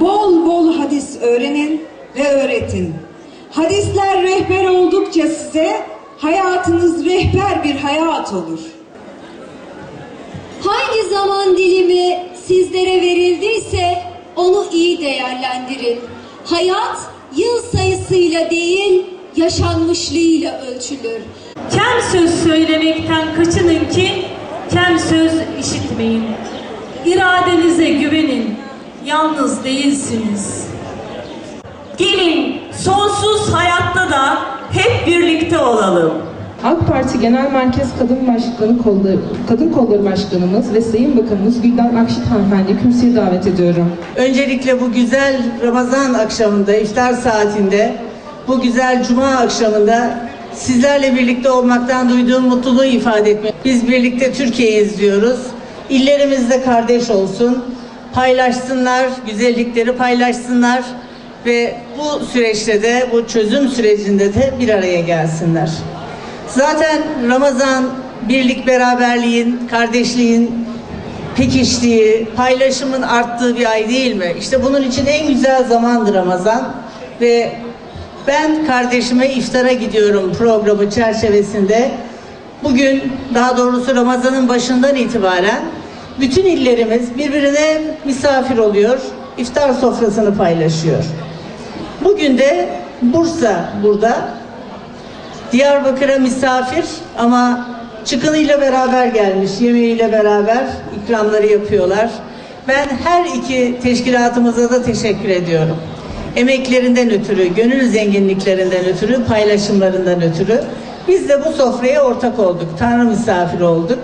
Bol bol hadis öğrenin ve öğretin. Hadisler rehber oldukça size hayatınız rehber bir hayat olur. Hangi zaman dilimi sizlere verildiyse onu iyi değerlendirin. Hayat yıl sayısıyla değil, yaşanmışlığıyla ölçülür. Kem söz söylemekten kaçının ki kem söz işitmeyin. İradenize güvenin. Yalnız değilsiniz. Gelin sonsuz hayatta da hep birlikte olalım. AK Parti Genel Merkez Kadın Başkanı Kolları, Kadın Kolları Başkanımız ve Sayın Bakanımız Gülden Akşit Hanımefendi kürsüye davet ediyorum. Öncelikle bu güzel Ramazan akşamında, iftar saatinde, bu güzel Cuma akşamında sizlerle birlikte olmaktan duyduğum mutluluğu ifade etmek. Biz birlikte Türkiye'yi izliyoruz. İllerimizde kardeş olsun, paylaşsınlar, güzellikleri paylaşsınlar ve bu süreçte de, bu çözüm sürecinde de bir araya gelsinler. Zaten Ramazan birlik beraberliğin, kardeşliğin pekiştiği, paylaşımın arttığı bir ay değil mi? İşte bunun için en güzel zamandır Ramazan ve ben kardeşime iftara gidiyorum programı çerçevesinde. Bugün daha doğrusu Ramazan'ın başından itibaren bütün illerimiz birbirine misafir oluyor, iftar sofrasını paylaşıyor. Bugün de Bursa burada, Diyarbakır'a misafir ama çıkınıyla beraber gelmiş, yemeğiyle beraber ikramları yapıyorlar. Ben her iki teşkilatımıza da teşekkür ediyorum. Emeklerinden ötürü, gönül zenginliklerinden ötürü, paylaşımlarından ötürü. Biz de bu sofraya ortak olduk, Tanrı misafiri olduk.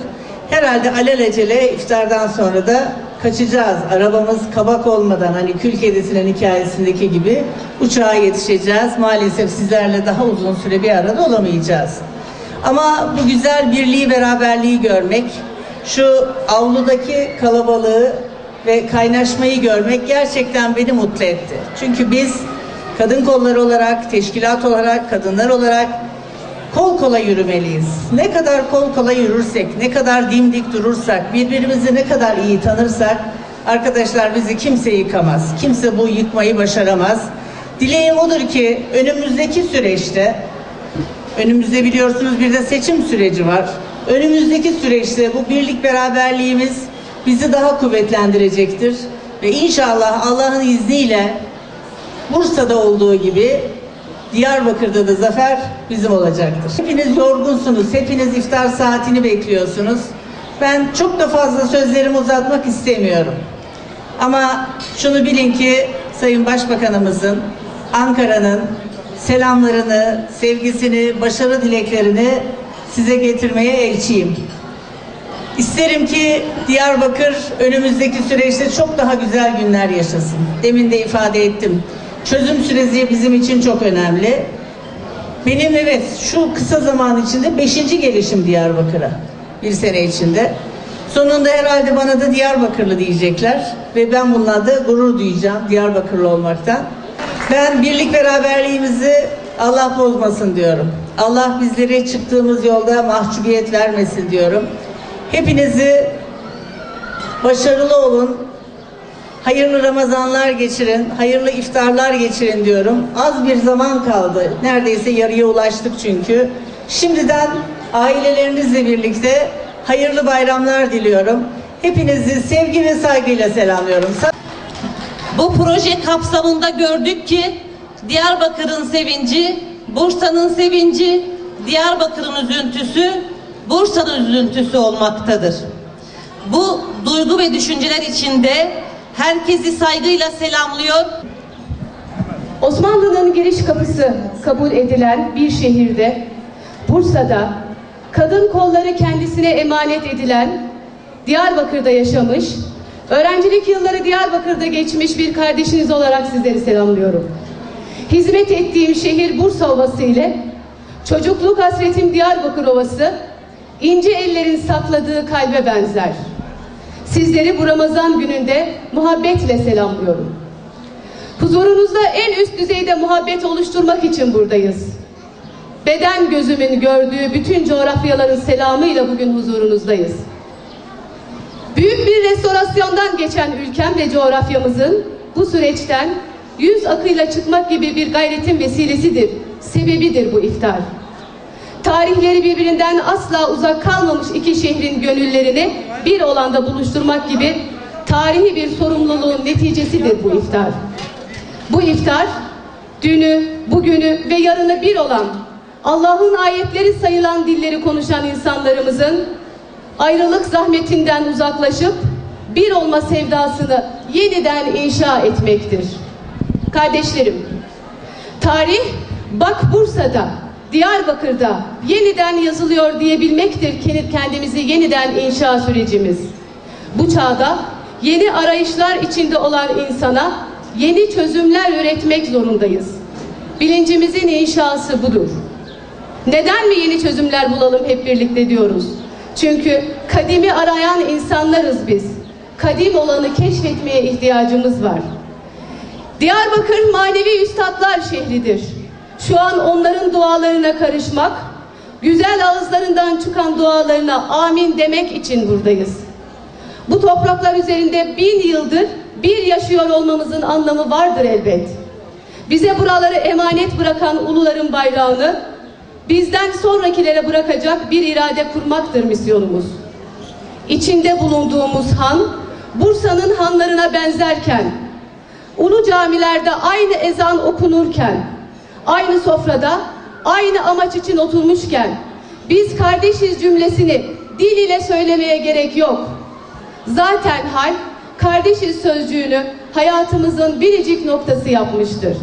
Herhalde alelacele iftardan sonra da kaçacağız. Arabamız kabak olmadan hani kül kedisinin hikayesindeki gibi uçağa yetişeceğiz. Maalesef sizlerle daha uzun süre bir arada olamayacağız. Ama bu güzel birliği, beraberliği görmek, şu avludaki kalabalığı ve kaynaşmayı görmek gerçekten beni mutlu etti. Çünkü biz kadın kolları olarak, teşkilat olarak, kadınlar olarak kol kola yürümeliyiz. Ne kadar kol kola yürürsek, ne kadar dimdik durursak, birbirimizi ne kadar iyi tanırsak, arkadaşlar bizi kimse yıkamaz. Kimse bu yıkmayı başaramaz. Dileğim odur ki önümüzdeki süreçte, önümüzde biliyorsunuz bir de seçim süreci var. Önümüzdeki süreçte bu birlik beraberliğimiz bizi daha kuvvetlendirecektir. Ve inşallah Allah'ın izniyle Bursa'da olduğu gibi Diyarbakır'da da zafer bizim olacaktır. Hepiniz yorgunsunuz, hepiniz iftar saatini bekliyorsunuz. Ben çok da fazla sözlerimi uzatmak istemiyorum. Ama şunu bilin ki Sayın Başbakanımızın Ankara'nın selamlarını, sevgisini, başarı dileklerini size getirmeye elçiyim. İsterim ki Diyarbakır önümüzdeki süreçte çok daha güzel günler yaşasın. Demin de ifade ettim. Çözüm süreci bizim için çok önemli. Benim evet şu kısa zaman içinde beşinci gelişim Diyarbakır'a. Bir sene içinde. Sonunda herhalde bana da Diyarbakırlı diyecekler. Ve ben bununla da gurur duyacağım Diyarbakırlı olmaktan. Ben birlik beraberliğimizi Allah bozmasın diyorum. Allah bizlere çıktığımız yolda mahcubiyet vermesin diyorum. Hepinizi başarılı olun. Hayırlı Ramazanlar geçirin, hayırlı iftarlar geçirin diyorum. Az bir zaman kaldı. Neredeyse yarıya ulaştık çünkü. Şimdiden ailelerinizle birlikte hayırlı bayramlar diliyorum. Hepinizi sevgi ve saygıyla selamlıyorum. Bu proje kapsamında gördük ki Diyarbakır'ın sevinci, Bursa'nın sevinci, Diyarbakır'ın üzüntüsü, Bursa'nın üzüntüsü olmaktadır. Bu duygu ve düşünceler içinde herkesi saygıyla selamlıyor. Osmanlı'nın giriş kapısı kabul edilen bir şehirde, Bursa'da, kadın kolları kendisine emanet edilen, Diyarbakır'da yaşamış, öğrencilik yılları Diyarbakır'da geçmiş bir kardeşiniz olarak sizleri selamlıyorum. Hizmet ettiğim şehir Bursa Ovası ile, çocukluk hasretim Diyarbakır Ovası, ince ellerin sakladığı kalbe benzer. Sizleri bu Ramazan gününde muhabbetle selamlıyorum. Huzurunuzda en üst düzeyde muhabbet oluşturmak için buradayız. Beden gözümün gördüğü bütün coğrafyaların selamıyla bugün huzurunuzdayız. Büyük bir restorasyondan geçen ülkem ve coğrafyamızın bu süreçten yüz akıyla çıkmak gibi bir gayretin vesilesidir, sebebidir bu iftar. Tarihleri birbirinden asla uzak kalmamış iki şehrin gönüllerini bir olanda buluşturmak gibi tarihi bir sorumluluğun neticesidir bu iftar. Bu iftar dünü, bugünü ve yarını bir olan Allah'ın ayetleri sayılan dilleri konuşan insanlarımızın ayrılık zahmetinden uzaklaşıp bir olma sevdasını yeniden inşa etmektir. Kardeşlerim, tarih bak Bursa'da, Diyarbakır'da yeniden yazılıyor diyebilmektir kendimizi yeniden inşa sürecimiz. Bu çağda yeni arayışlar içinde olan insana yeni çözümler üretmek zorundayız. Bilincimizin inşası budur. Neden mi yeni çözümler bulalım hep birlikte diyoruz? Çünkü kadimi arayan insanlarız biz. Kadim olanı keşfetmeye ihtiyacımız var. Diyarbakır manevi üstadlar şehridir. Şu an onların dualarına karışmak, güzel ağızlarından çıkan dualarına amin demek için buradayız. Bu topraklar üzerinde bin yıldır bir yaşıyor olmamızın anlamı vardır elbet. Bize buraları emanet bırakan uluların bayrağını bizden sonrakilere bırakacak bir irade kurmaktır misyonumuz. İçinde bulunduğumuz han, Bursa'nın hanlarına benzerken, ulu camilerde aynı ezan okunurken, aynı sofrada, aynı amaç için oturmuşken, biz kardeşiz cümlesini dil ile söylemeye gerek yok. Zaten hal, kardeşiz sözcüğünü hayatımızın biricik noktası yapmıştır.